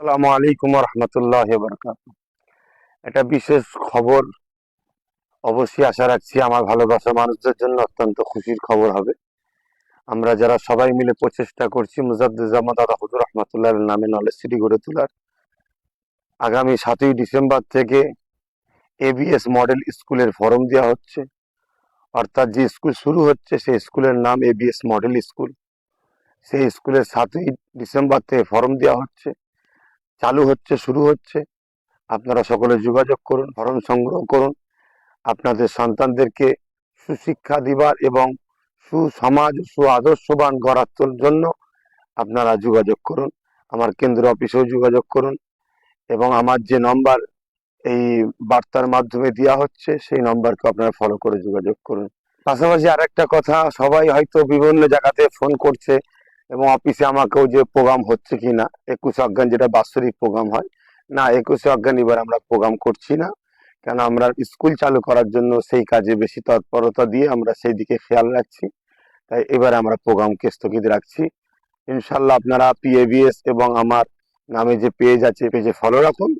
আসসালামু আলাইকুম রহমতুল্লাহ বরকাত একটা বিশেষ খবর অবশ্যই আশা রাখছি আমার ভালোবাসা মানুষদের জন্য অত্যন্ত খুশির খবর হবে। আমরা যারা সবাই মিলে প্রচেষ্টা করছি মুজাদ্দুজ্জামান দাদা হুজুর রহমতুল্লাহ নামে নলেজ সিটি গড়ে তোলার। আগামী সাতই ডিসেম্বর থেকে এবিএস মডেল স্কুলের ফরম দেওয়া হচ্ছে। অর্থাৎ যে স্কুল শুরু হচ্ছে, সেই স্কুলের নাম এবিএস মডেল স্কুল। সেই স্কুলের সাতই ডিসেম্বর থেকে ফর্ম দেওয়া হচ্ছে। চালু হচ্ছে, শুরু হচ্ছে। আপনারা সকলে যোগাযোগ করুন ফর্ম সংগ্রহ করুন। আপনাদের সন্তানদেরকে সুশিক্ষা দিবার এবং সুসমাজ সু আদর্শবান গড়ার জন্য আপনারা যোগাযোগ করুন। আমার কেন্দ্র অফিসেও যোগাযোগ করুন এবং আমার যে নম্বর এই বার্তার মাধ্যমে দেওয়া হচ্ছে, সেই নম্বরকে আপনারা ফলো করে যোগাযোগ করুন। পাশাপাশি আরেকটা কথা, সবাই হয়তো বিভিন্ন জায়গাতে ফোন করছে এবং অফিসে আমাকেও যে প্রোগ্রাম হচ্ছে কি না একুশে অজ্ঞান যেটা বাৎসরিক প্রোগ্রাম হয়, না, একুশে অজ্ঞান এবার আমরা প্রোগ্রাম করছি না। কেন আমরা স্কুল চালু করার জন্য সেই কাজে বেশি তৎপরতা দিয়ে আমরা সেই দিকে খেয়াল রাখছি। তাই এবারে আমরা প্রোগ্রামকে স্থগিত রাখছি। ইনশাল্লাহ আপনারা পিএবিএস এবং আমার নামে যে পেজ আছে পেজে ফলো রাখুন,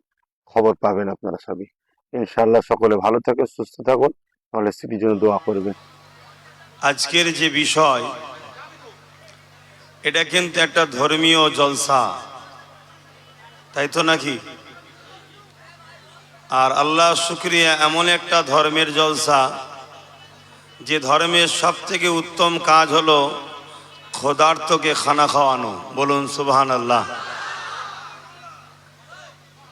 খবর পাবেন আপনারা সবই। ইনশাল্লাহ সকলে ভালো থাকুন, সুস্থ থাকুন, তাহলে স্মৃতির জন্য দোয়া করবেন। আজকের যে বিষয় এটা কিন্তু একটা ধর্মীয় জলসা। তাই তো নাকি? আর আল্লাহ শুক্রিয়া এমন একটা ধর্মের জলসা, যে ধর্মের সব থেকে উত্তম কাজ হলো খোদার্থকে খানা খাওয়ানো। বলুন সুবহান আল্লাহ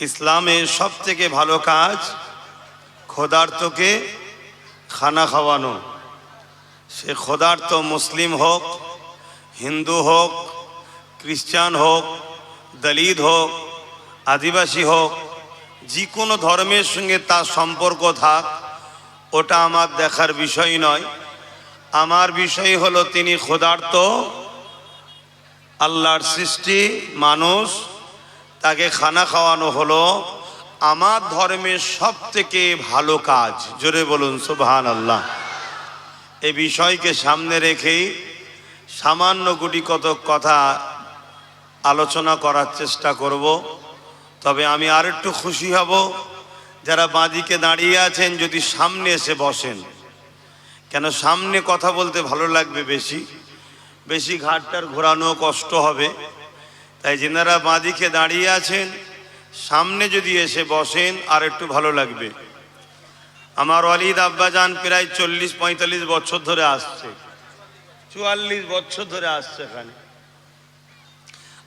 ইসলামের সব থেকে ভালো কাজ খোদার্থকে খানা খাওয়ানো। সে খোদার্থ মুসলিম হোক হিন্দু হোক, খ্রিস্টান হোক, দলিত হোক, আদিবাসী হোক, যে কোনো ধর্মের সঙ্গে তার সম্পর্ক থাক, ওটা আমার দেখার বিষয় নয়। আমার বিষয় হলো তিনি ক্ষুধার্ত, আল্লাহর সৃষ্টি, মানুষ, তাকে খানা খাওয়ানো হলো। আমার ধর্মের সব থেকে ভালো কাজ, জোরে বলুন সুবহান আল্লাহ এই বিষয়কে সামনে রেখেই সামান্য গুটি কত কথা আলোচনা করার চেষ্টা করব। তবে আমি আর একটু খুশি হব, যারা বাঁদিকে দাঁড়িয়ে আছেন যদি সামনে এসে বসেন। কেন সামনে কথা বলতে ভালো লাগবে বেশি? বেশি ঘাটটার ঘোরানো কষ্ট হবে। তাই যেনারা বাঁদিকে দাঁড়িয়ে আছেন, সামনে যদি এসে বসেন আর একটু ভালো লাগবে। আমার অলিদ আব্বাজান প্রায় চল্লিশ পঁয়তাল্লিশ বছর ধরে আসছে। চুয়াল্লিশ বছর ধরে আসছে এখানে।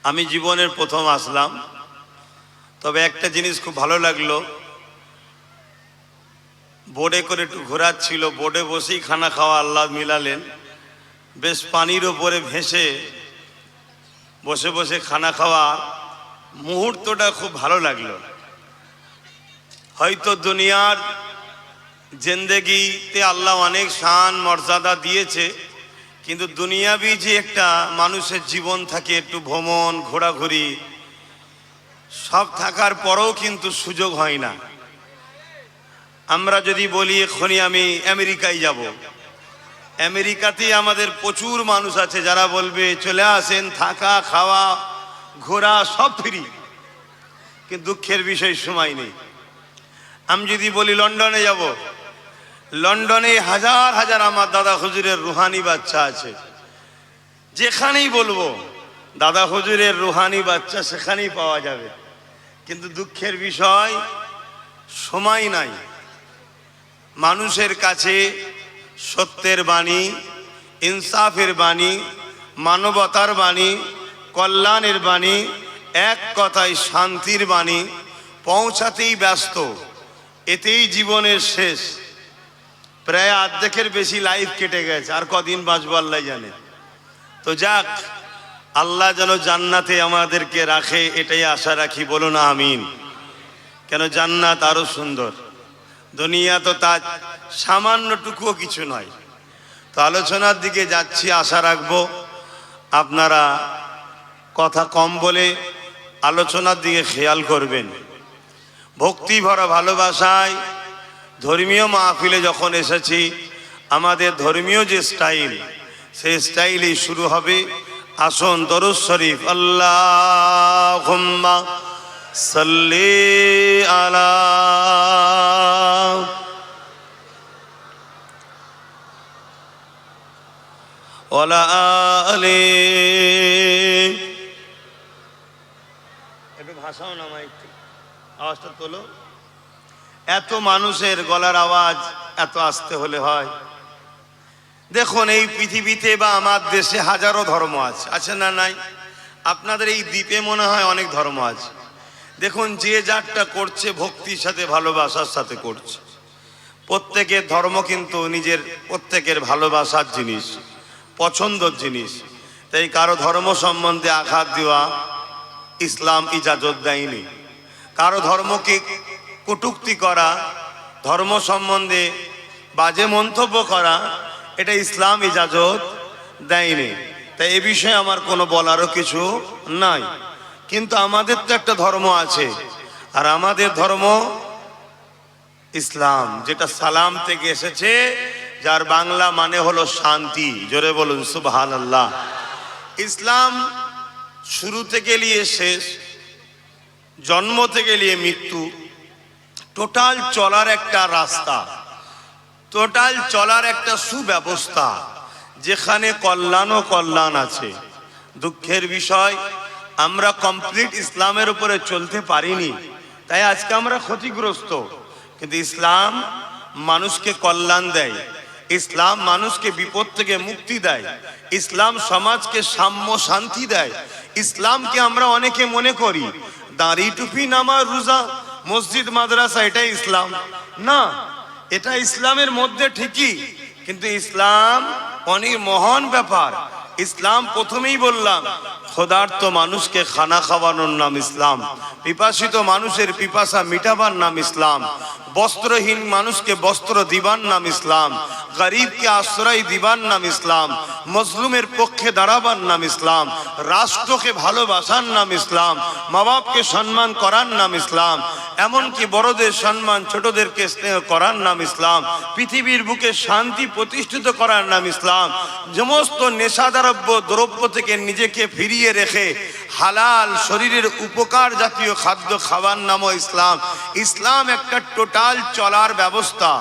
আমি জীবনের প্রথম আসলাম। তবে একটা জিনিস খুব ভালো লাগল। বোর্ডে করে একটু ঘোরাচ্ছিল, বোর্ডে বসেই খানা খাওয়া আল্লাহ মিলালেন। বেশ পানির ওপরে ভেসে বসে বসে খানা খাওয়া মুহূর্তটা খুব ভালো লাগল। হয়তো দুনিয়ার জেন্দেগিতে আল্লাহ অনেক শান মর্যাদা দিয়েছে। কিন্তু দুনিয়াবি যে একটা মানুষের জীবন থাকে, একটু ভ্রমণ, ঘোরাঘুরি, সব থাকার পরেও কিন্তু সুযোগ হয় না। আমরা যদি বলি এখনই আমি আমেরিকায় যাব। আমেরিকাতেই আমাদের প্রচুর মানুষ আছে যারা বলবে, চলে আসেন, থাকা, খাওয়া, ঘোরা, সব ফ্রি। কিন্তু দুঃখের বিষয়, সময় নেই। আমি যদি বলি, লন্ডনে যাব। লন্ডনে হাজার হাজার আমার দাদা হুজুরের রুহানি বাচ্চা আছে। যেখানেই বলব, দাদা হুজুরের রুহানি বাচ্চা সেখানেই পাওয়া যাবে। কিন্তু দুঃখের বিষয়, সময় নাই। মানুষের কাছে সত্যের বাণী, ইনসাফের বাণী, মানবতার বাণী, কল্যাণের বাণী, এক কথায় শান্তির বাণী পৌঁছাতেই ব্যস্ত। এতেই জীবনের শেষ। প্রায় অর্ধেকের বেশি লাইফ কেটে গেছে, আর কদিন বাঁচবো আল্লাহ জানে। তো যাক, আল্লাহ যেন জান্নাতে আমাদেরকে রাখে, এটাই আশা রাখি, বলুন আমিন। কেন জান্নাত আরও সুন্দর। দুনিয়া তো তার সামান্যটুকুও কিছু নয়। তো আলোচনার দিকে যাচ্ছি, আশা রাখব আপনারা কথা কম বলে আলোচনার দিকে খেয়াল করবেন। ভক্তি ভরা ভালোবাসায় ধর্মীয় মাহফিলে যখন এসেছি, আমাদের ধর্মীয় যে স্টাইল, সেই স্টাইলেই শুরু হবে আসন দরুজ শরীফ। আল্লাহ সাল্লি আলা ওলা আলে। একটু ভাষাও নামাই আওয়াজটা তোলো। এত মানুষের গলার আওয়াজ এত আসতে হলে হয়। দেখুন, এই পৃথিবীতে বা আমার দেশে হাজারো ধর্ম আছে। আছে না নাই? আপনাদের এই দ্বীপে মনে হয় অনেক ধর্ম আছে। দেখুন, যে যারটা করছে, ভক্তির সাথে, ভালোবাসার সাথে করছে। প্রত্যেকের ধর্ম কিন্তু নিজের, প্রত্যেকের ভালোবাসার জিনিস, পছন্দর জিনিস। তাই কারও ধর্ম সম্বন্ধে আঘাত দেওয়া ইসলাম ইজাজত দেয়নি। কারও ধর্মকে কটুক্তি করা, ধর্ম সম্বন্ধে বাজে মন্তব্য করা, এটা ইসলাম ইজাজত দেয়নি। তাই এ বিষয়ে আমার কোনো বলারও কিছু নাই। কিন্তু আমাদের তো একটা ধর্ম আছে, আর আমাদের ধর্ম ইসলাম, যেটা সালাম থেকে এসেছে, যার বাংলা মানে হলো শান্তি। জোরে বলুন সুবহান আল্লাহ ইসলাম শুরু থেকে নিয়ে শেষ, জন্ম থেকে নিয়ে মৃত্যু টোটাল চলার একটা রাস্তা, টোটাল চলার একটা সুব্যবস্থা, যেখানে কল্যাণ ও কল্যাণ আছে। দুঃখের বিষয়, আমরা কমপ্লিট ইসলামের উপরে চলতে পারিনি, তাই আজকে আমরা ক্ষতিগ্রস্ত। কিন্তু ইসলাম মানুষকে কল্যাণ দেয়, ইসলাম মানুষকে বিপদ থেকে মুক্তি দেয়, ইসলাম সমাজকে সাম্য শান্তি দেয়। ইসলামকে আমরা অনেকে মনে করি, দাঁড়ি টুপি নামাজ রোজা মসজিদ, মাদ্রাসা, এটাই ইসলাম। না, এটা ইসলামের মধ্যে ঠিকই, কিন্তু ইসলাম অনেক মহান ব্যাপার। ইসলাম প্রথমেই বললাম ক্ষুধার্ত মানুষকে খানা খাওয়ানোর নাম ইসলাম, পিপাসিত মানুষের পিপাসা মিটাবার নাম ইসলাম, বস্ত্রহীন মানুষকে বস্ত্র দিবার নাম ইসলাম, গরিবকে আশ্রয় দিবার নাম ইসলাম, মজলুমের পক্ষে দাঁড়াবার নাম ইসলাম, রাষ্ট্রকে ভালোবাসার নাম ইসলাম মা বাপকে সম্মান করার নাম ইসলাম, এমনকি বড়দের সম্মান, ছোটদেরকে স্নেহ করার নাম ইসলাম, পৃথিবীর বুকে শান্তি প্রতিষ্ঠিত করার নাম ইসলাম, সমস্ত নেশাদারব্য, দ্রব্য থেকে নিজেকে ফিরিয়ে রেখে হালাল শরীরের উপকার জাতীয় খাদ্য খাবার নামও ইসলাম। ইসলাম একটা টোটাল চলার ব্যবস্থা।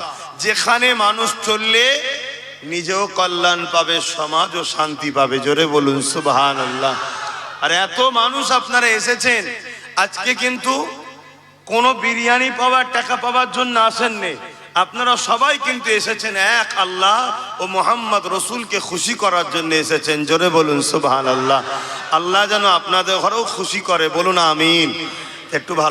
যেখানে মানুষ চললে নিজেও কল্যাণ পাবে সমাজ ও শান্তি পাবে। জোরে বলুন সুবহান আল্লাহ আর এত মানুষ আপনারা এসেছেন, আজকে কিন্তু কোনো বিরিয়ানি পাওয়ার, টাকা পাওয়ার জন্য আসেননি। আপনারা সবাই কিন্তু এসেছেন এক আল্লাহ ও মোহাম্মদ রসুলকে খুশি করার জন্য এসেছেন। জোরে বলুন সুবাহ আল্লাহ আল্লাহ যেন আপনাদের ঘরেও খুশি করে। বলুন, আমিন। একটু ভালো